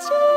to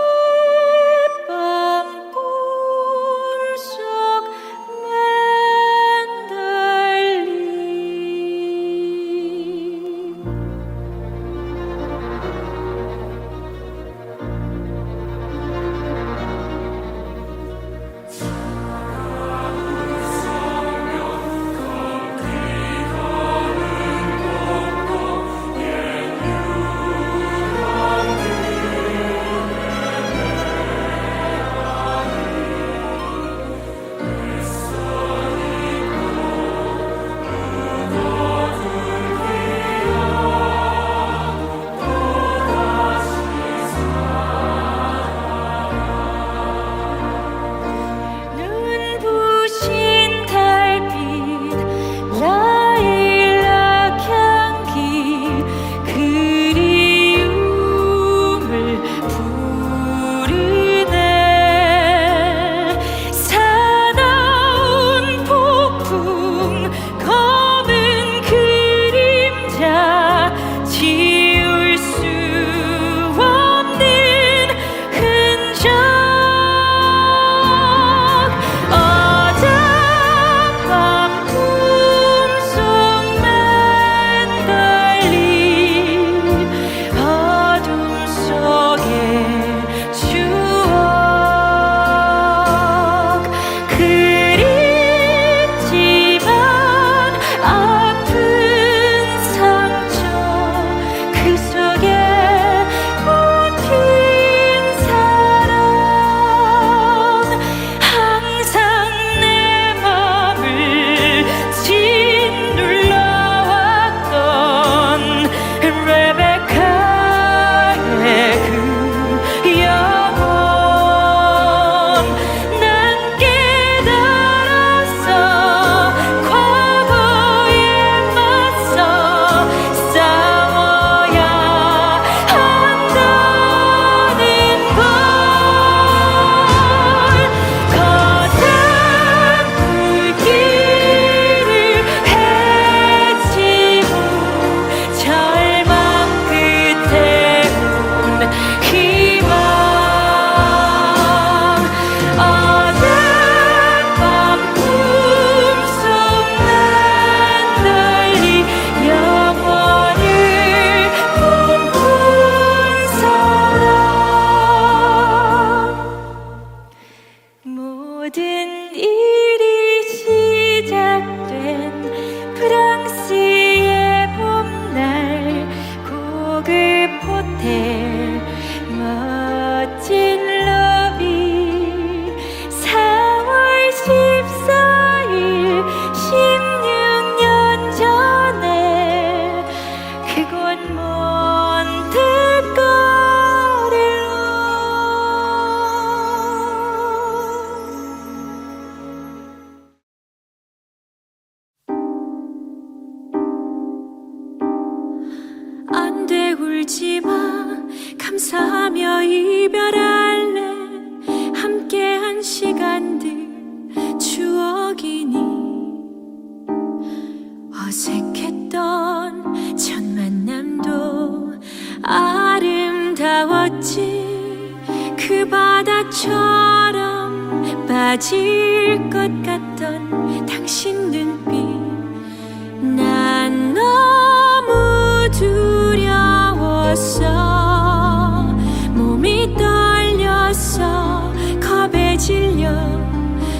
질려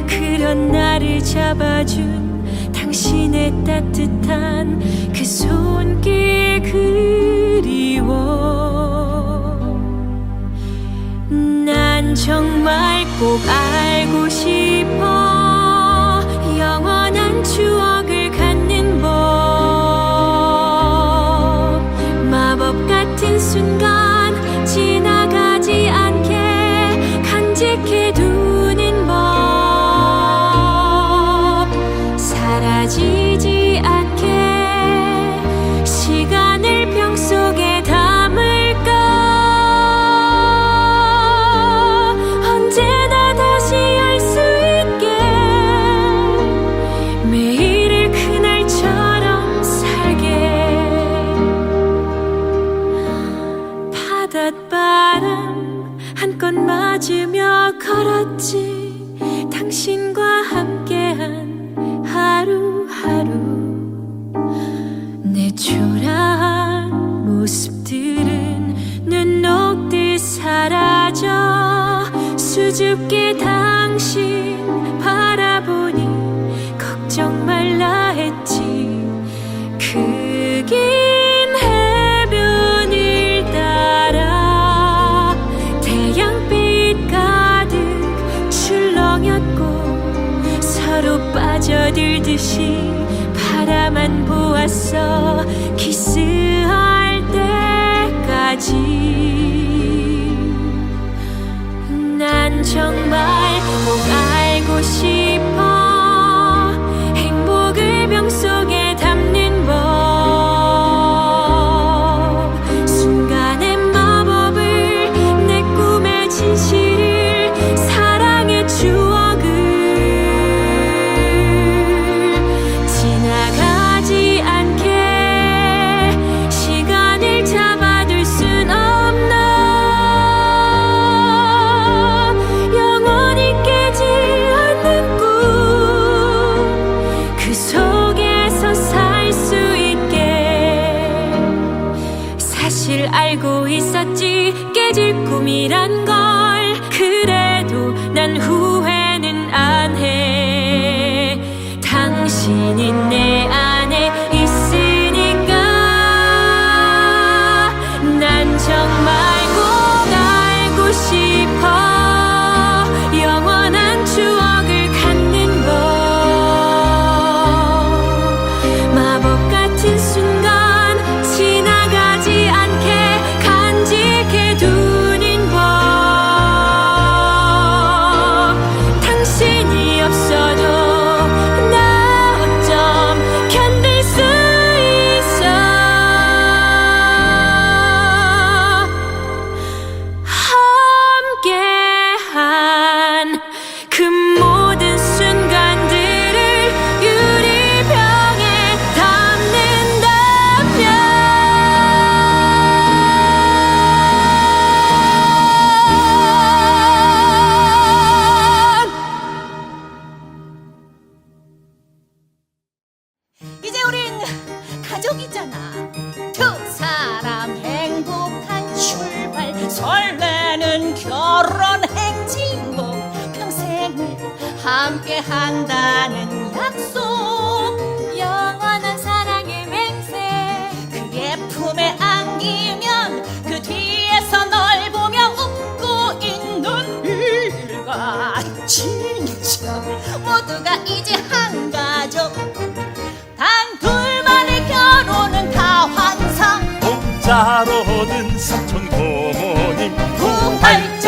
그런 나를 잡아준 당신의 따뜻한 그 손길 그리워. 난 정말 꼭 알고 싶어 영원한 추억 보 깨질 꿈이란 걸. 그래도 난 후회는 안 해. 당신이 내안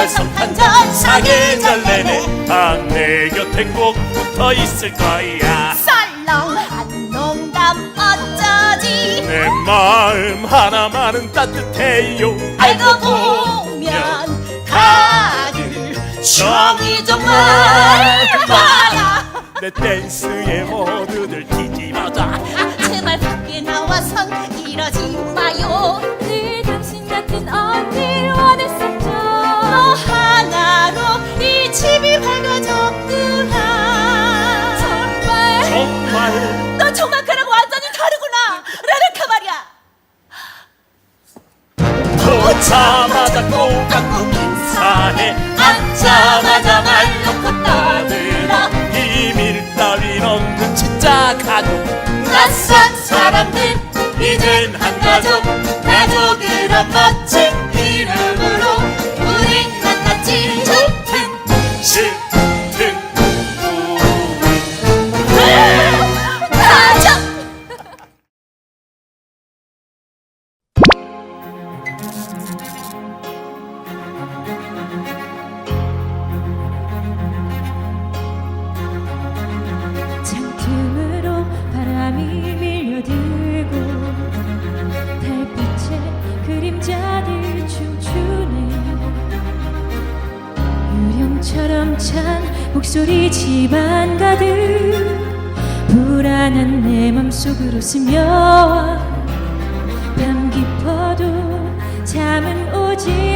부활절 성탄절 사계절 내내 다내 곁에 꼭 붙어 있을 거야. 썰렁한 농담 어쩌지? 내 마음 하나만은 따뜻해요. 알고 보면 다들 정이 정말 많아. 내 댄스에 모두들 뒤집어져 제발 밖에 나와선 이러지 마요. 늘 당신 같은 언니를 이 집이 밝아졌구나. 정말. 정말. 너 그랑 완전히 다르구나. 레베카 말이야. 보자마자 꼭 안고 인사해. 앉자마자 말 놓고 떠들어. 비밀 따윈 없는 진짜 가족 낯선 사람들 이젠 한 가족 가족이란 멋진 유령처럼 찬 목소리 집안 가득. 불안한 내 맘속으로 스며와. 밤 깊어도 잠은 오지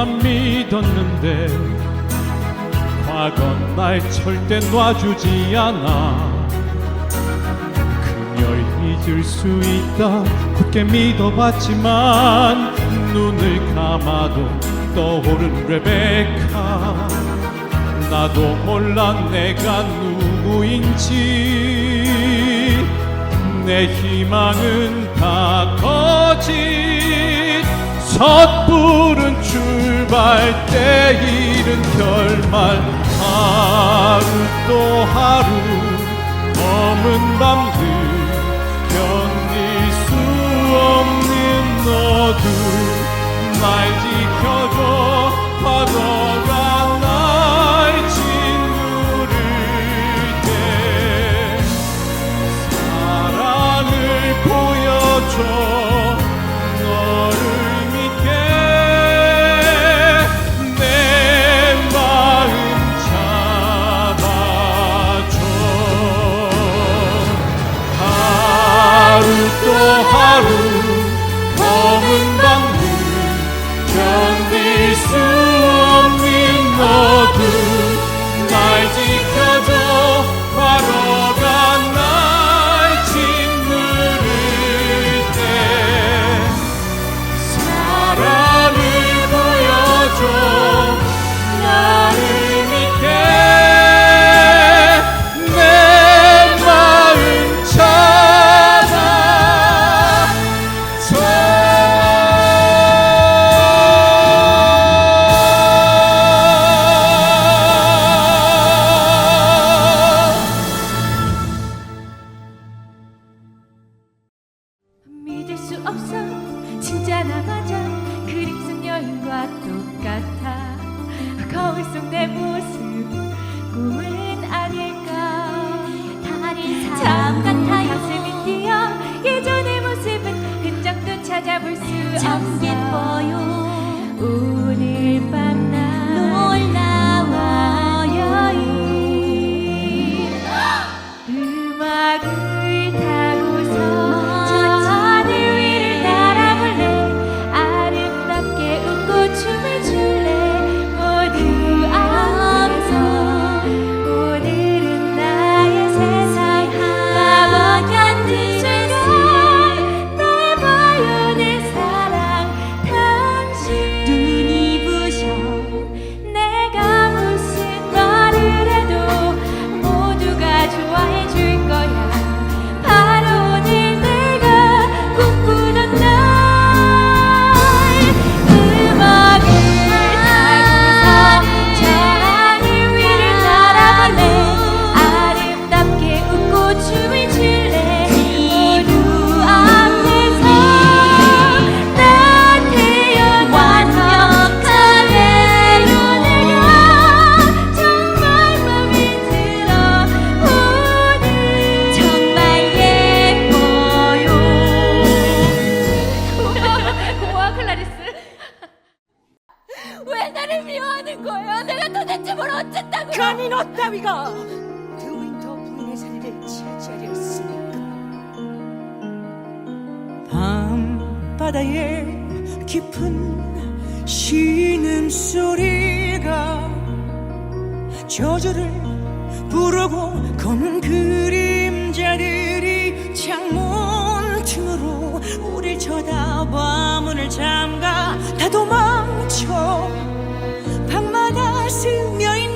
너만 믿었는데 과거는 날 절대 놔주지 않아. 그녀를 잊을 수 있다. 굳게 믿어봤지만 눈을 감아도 떠오른 레베카. 나도 몰라 내가 누구인지. 내 희망은 다 거짓. 첫 불은 출발 때 이른 결말. 하루 또 하루 검은 밤들 견딜 수 없는 어둠 날 저주를 부르고 검은 그림자들이 창문 틈으로 우릴 쳐다봐 문을 잠가 다 도망쳐 밤마다 스며있는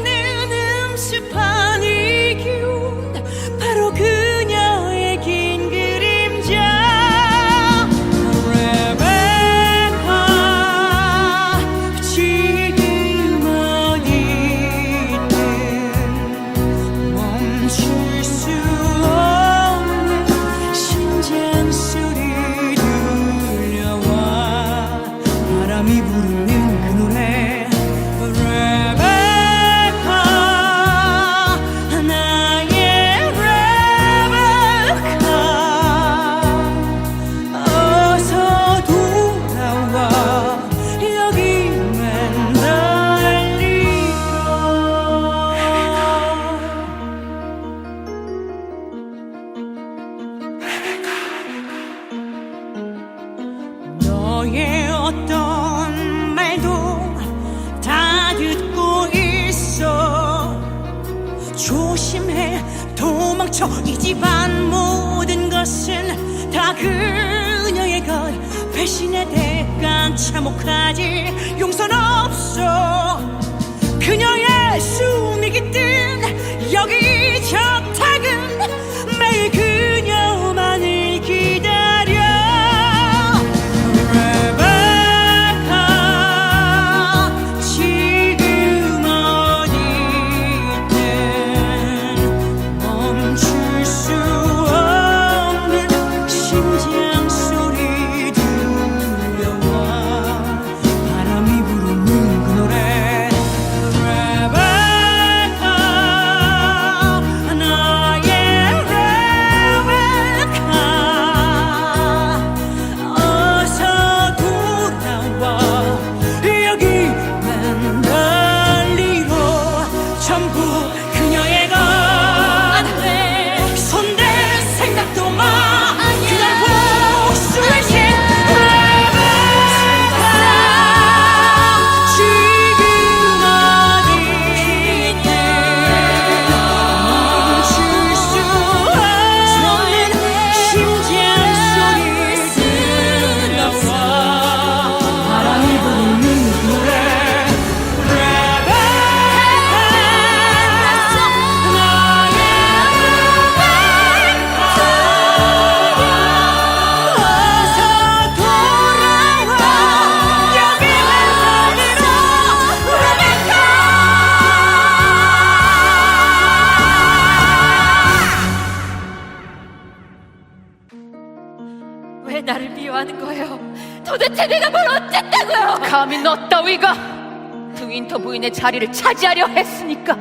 부인의 자리를 차지하려 했으니까.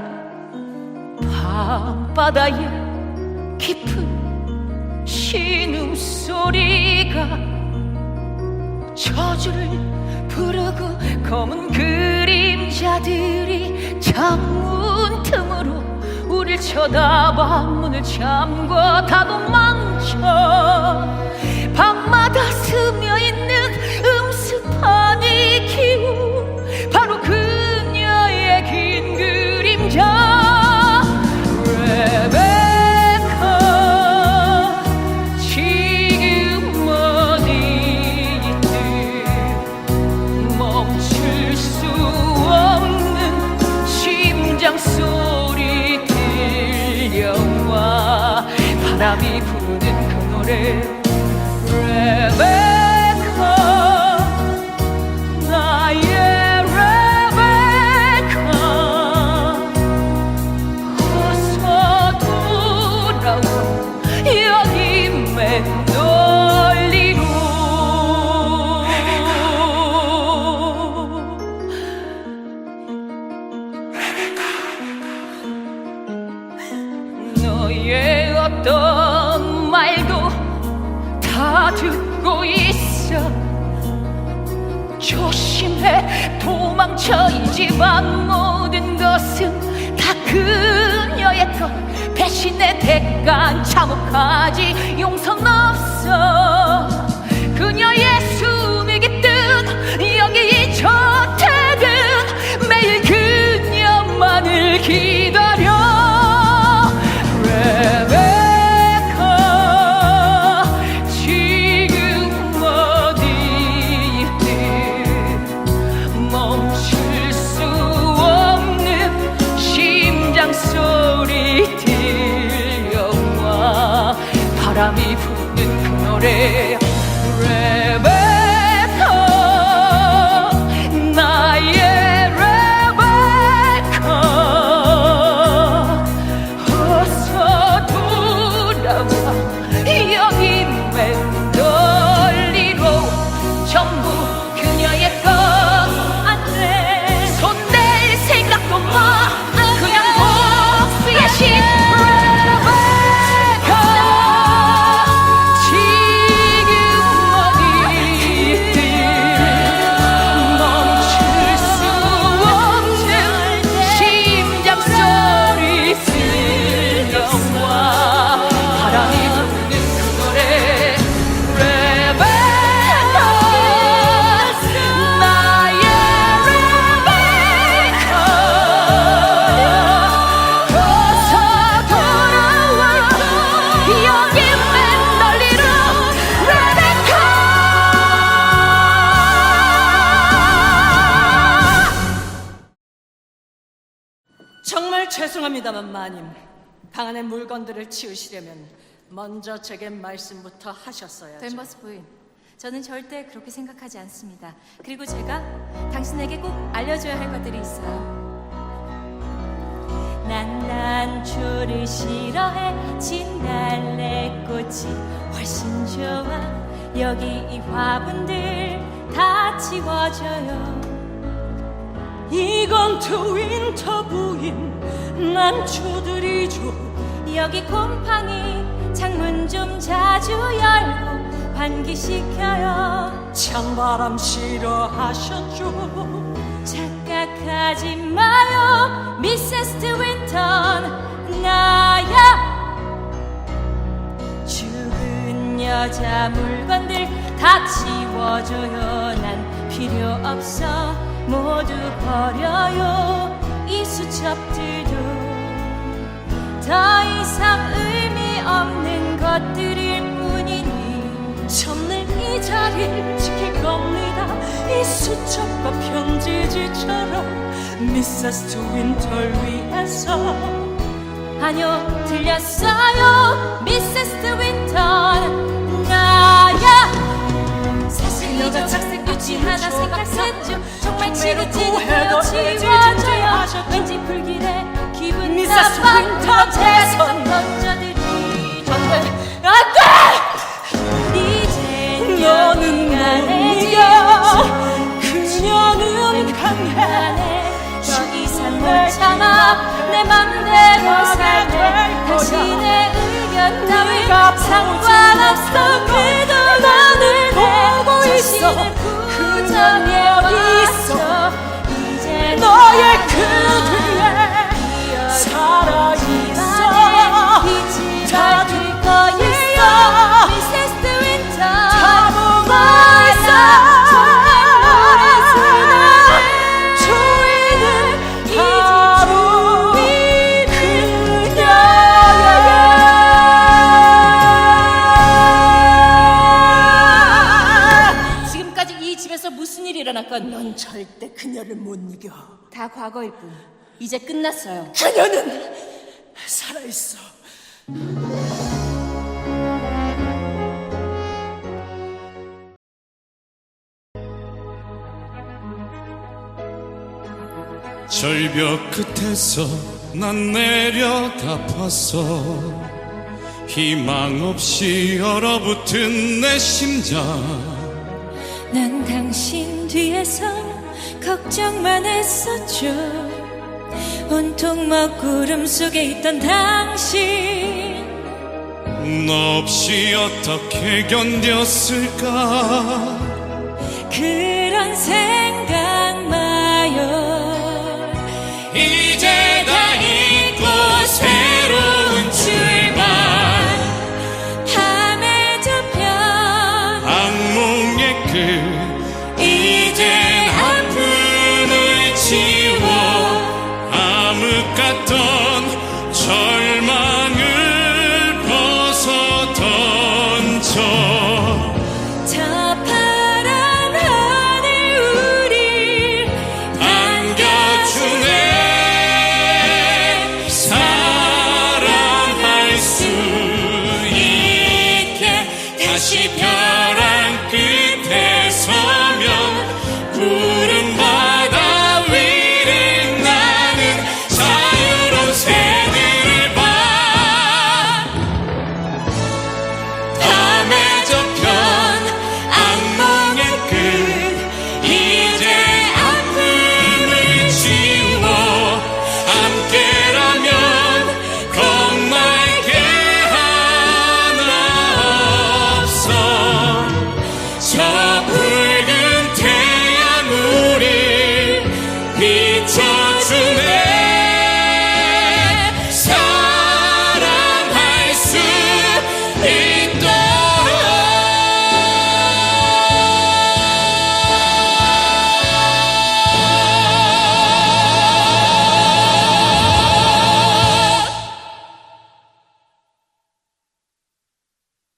밤바다의 깊은 신음소리가 저주를 부르고 검은 그림자들이 창문 틈으로 우릴 쳐다봐 문을 잠궈 다 도망쳐. 밤마다 스며있는 바람이 부는 그 노래 저희 집안 모든 것은 다 그녀의 것. 배신의 대가는 참혹하지 용서는 없어. 죄송합니다만 마님 방 안의 물건들을 치우시려면 먼저 제게 말씀부터 하셨어야죠. 덴버스 부인, 저는 절대 그렇게 생각하지 않습니다. 그리고 제가 당신에게 꼭 알려줘야 할 것들이 있어요. 난 난 초를 싫어해 진달래꽃이 훨씬 좋아 여기 이 화분들 다 치워줘요 이건 트윈터 부인. 난초들이죠. 여기 곰팡이 창문 좀 자주 열고 환기시켜요. 찬바람 싫어하셨죠. 착각하지 마요 미세스 트윈턴 나야. 죽은 여자 물건들 다 치워줘요. 난 필요 없어 모두 버려요. 이 수첩들도 더 이상 의미 없는 것들일 뿐이니 저는 이 자리를 지킬 겁니다. 이 수첩과 편지지처럼 미세스 트윈터를 위해서. 아니요 들렸어요. 미세스 트윈턴 나야. 사실 이저 학생 유치 하나 생각했죠 정말 지긋지긋해요 지워져요 왠지 불길해 기분 윈턴 대선 던져드리죠 안돼! 이제 너는 못 이겨. 그녀는 강해. 더 이상 못 참아. 내 맘대로 살래. 당신의 의견 따윈 상관없어. 그도 보고 있어. 그저 여 기 있어. 이제 너의 그 뒤에 빛이 무슨 일이 일어났건 넌 절대 그녀를 못 이겨. 다 과거일 뿐. 이제 끝났어요. 그녀는 살아있어. 절벽 끝에서 난 내려다 봤어. 희망 없이 얼어붙은 내 심장 난 당신 뒤에서 걱정만 했었죠. 온통 먹구름 속에 있던 당신. 너 없이 어떻게 견뎠을까? 그런 생각 마요